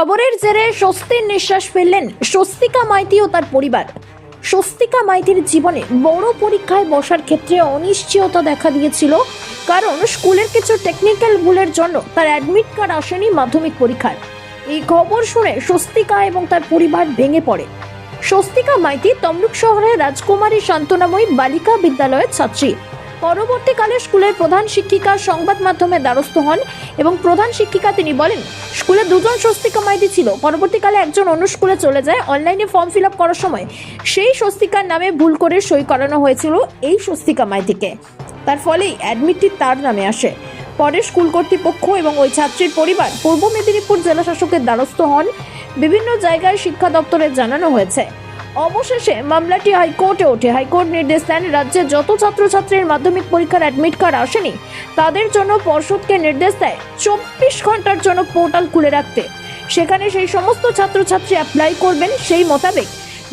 খবরের জেরে স্বস্তির নিঃশ্বাস ফেললেন স্বস্তিকা মাইতি ও তার পরিবার। স্বস্তিকা মাইতির জীবনে বড় পরীক্ষায় বসার ক্ষেত্রে অনিশ্চয়তা দেখা দিয়েছিল, কারণ স্কুলের কিছু টেকনিক্যাল ভুলের জন্য তার অ্যাডমিট কার্ড আসেনি মাধ্যমিক পরীক্ষার। এই খবর শুনে স্বস্তিকা এবং তার পরিবার ভেঙে পড়ে। স্বস্তিকা মাইতি তমলুক শহরের রাজকুমারী শান্তনাময়ী বালিকা বিদ্যালয়ের ছাত্রী। পরবর্তীকালে স্কুলের প্রধান শিক্ষিকা সংবাদ মাধ্যমে দ্বারস্থ হন এবং প্রধান শিক্ষিকা তিনি বলেন, স্কুলে দুজন স্বস্তিকা মাইতি ছিল। পরবর্তীকালে একজন অন্য স্কুলে চলে যায়, অনলাইনে ফর্ম ফিল আপ করার সময় সেই স্বস্তিকার নামে ভুল করে সই করানো হয়েছিল এই স্বস্তিকা মাইতিকে। তার ফলেই অ্যাডমিটটি তার নামে আসে। পরে স্কুল কর্তৃপক্ষ এবং ওই ছাত্রীর পরিবার পূর্ব মেদিনীপুর জেলা শাসকের দ্বারস্থ হন। বিভিন্ন জায়গায় শিক্ষা দপ্তরে জানানো হয়েছে। অবশেষে মামলাটি হাইকোর্টে ওঠে। হাইকোর্ট নির্দেশ দেন রাজ্যে যত ছাত্রছাত্রীর মাধ্যমিক পরীক্ষার অ্যাডমিট কার্ড আসেনি, তাদের জন্য পর্ষদকে নির্দেশ দেয় চব্বিশ ঘণ্টার জন্য পোর্টাল খুলে রাখতে। সেখানে সেই সমস্ত ছাত্রছাত্রী অ্যাপ্লাই করবেন সেই মোতাবেক।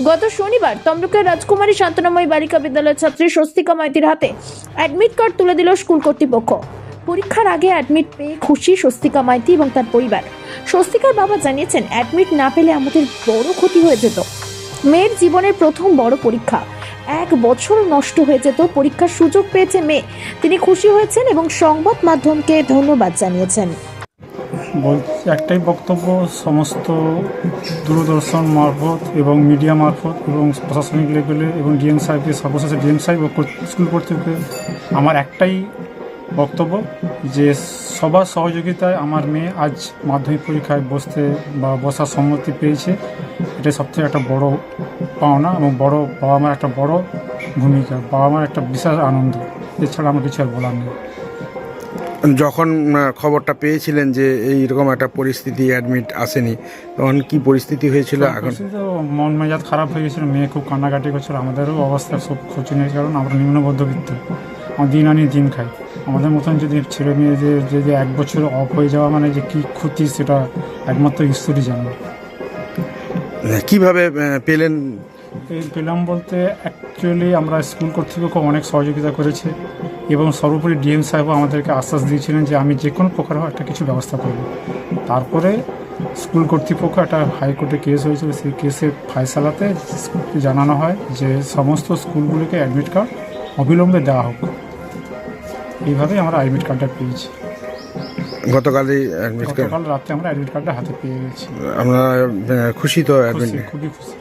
গত শনিবার তমলুকের রাজকুমারী শান্তনাময়ী বালিকা বিদ্যালয়ের ছাত্রী স্বস্তিকা মাইতির হাতে অ্যাডমিট কার্ড তুলে দিল স্কুল কর্তৃপক্ষ। পরীক্ষার আগে অ্যাডমিট পেয়ে খুশি স্বস্তিকা মাইতি এবং তার পরিবার। স্বস্তিকার বাবা জানিয়েছেন অ্যাডমিট না পেলে আমাদের বড় ক্ষতি হয়ে যেত। মেয়ের জীবনের প্রথম বড় পরীক্ষা। এক বছর নষ্ট হয়ে যেত পরীক্ষার সুযোগ পেয়েছে মেয়ে। তিনি খুশি হয়েছেন এবং সংবাদ মাধ্যমকে ধন্যবাদ জানিয়েছেন। একটাই বক্তব্য, সমস্ত দূরদর্শন মারফত এবং মিডিয়া মারফত এবং প্রশাসনিক লেভেলে এবং ডিএম সাহেবকে সর্বশেষে, ডিএম সাহেব স্কুল কর্তৃপক্ষের আমার একটাই বক্তব্য যে সবার সহযোগিতায় আমার মেয়ে আজ মাধ্যমিক পরীক্ষায় বসতে বা বসার সম্মতি পেয়েছে। এটা সবথেকে একটা বড় পাওনা এবং বড় বাবা মার একটা বড় ভূমিকা বাবা মার একটা বিশাল আনন্দ। এছাড়া আমার কিছু আর বলার নেই। যখন খবরটা পেয়েছিলেন যে এইরকম একটা পরিস্থিতি অ্যাডমিট আসেনি তখন কি পরিস্থিতি হয়েছিল এখন? মন মেজাজ খারাপ হয়ে গেছিল মেয়ে খুব কান্নাকাটি করছিল আমাদেরও অবস্থা সব শোচনীয় কারণ আমরা নিম্ন মধ্যবিত্ত আমরা দিন আনি দিন খাই। আমাদের মতন যদি ছেলে মেয়েদের যে যে যে এক বছর অফ হয়ে যাওয়া মানে যে কী ক্ষতি সেটা একমাত্র ঈশ্বরই জানে। কীভাবে পেলেন? পেলাম বলতে অ্যাকচুয়ালি আমরা স্কুল কর্তৃপক্ষ অনেক সহযোগিতা করেছে এবং সর্বোপরি ডিএম সাহেবও আমাদেরকে আশ্বাস দিয়েছিলেন যে আমি যে কোনো প্রকার একটা কিছু ব্যবস্থা করব। তারপরে স্কুল কর্তৃপক্ষ একটা হাইকোর্টে কেস হয়েছিল। সেই কেসের ফায়সালাতে জানানো হয় যে সমস্ত স্কুলগুলিকে অ্যাডমিট কার্ড অবিলম্বে দেওয়া হোক। এইভাবেই আমরা অ্যাডমিট কার্ডটা পেয়েছি। গতকালই অ্যাডমিট গতকাল রাত্রে আমরা অ্যাডমিট কার্ডটা হাতে পেয়ে গেছি। আমরা খুশি তো অ্যাডমিট খুবই খুশি।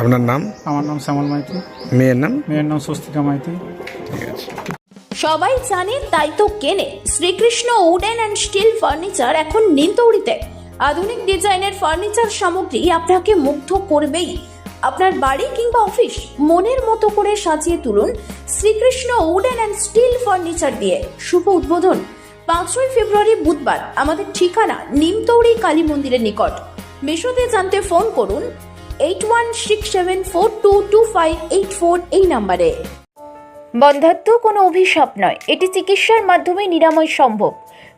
আপনার নাম? আমার নাম শ্যামল মাইতি। মেয়ের নাম? মেয়ের নাম স্বস্তিকা মাইতি। ঠিক আছে। সবাই জানে তাই তো কেনে। Srikrishna wooden and steel furniture এখন নিমতৌড়িতে। আধুনিক ডিজাইনের ফার্নিচার সামগ্রী আপনাকে মুগ্ধ করবেই। আপনার বাড়ি কিংবা অফিস মনের মতো করে সাজিয়ে তুলুন Srikrishna wooden and steel furniture দিয়ে। শুভ উদ্বোধন। পাঁচই ফেব্রুয়ারি বুধবার, আমাদের ঠিকানা নিমতৌড়ি কালী মন্দিরের নিকট। বিশদে জানতে ফোন করুন eight one six seven four two two five eight four এই নাম্বারে। বন্ধাত্ম কোনো অভিশাপ নয়। এটি চিকিৎসার মাধ্যমে নিরাময় সম্ভব।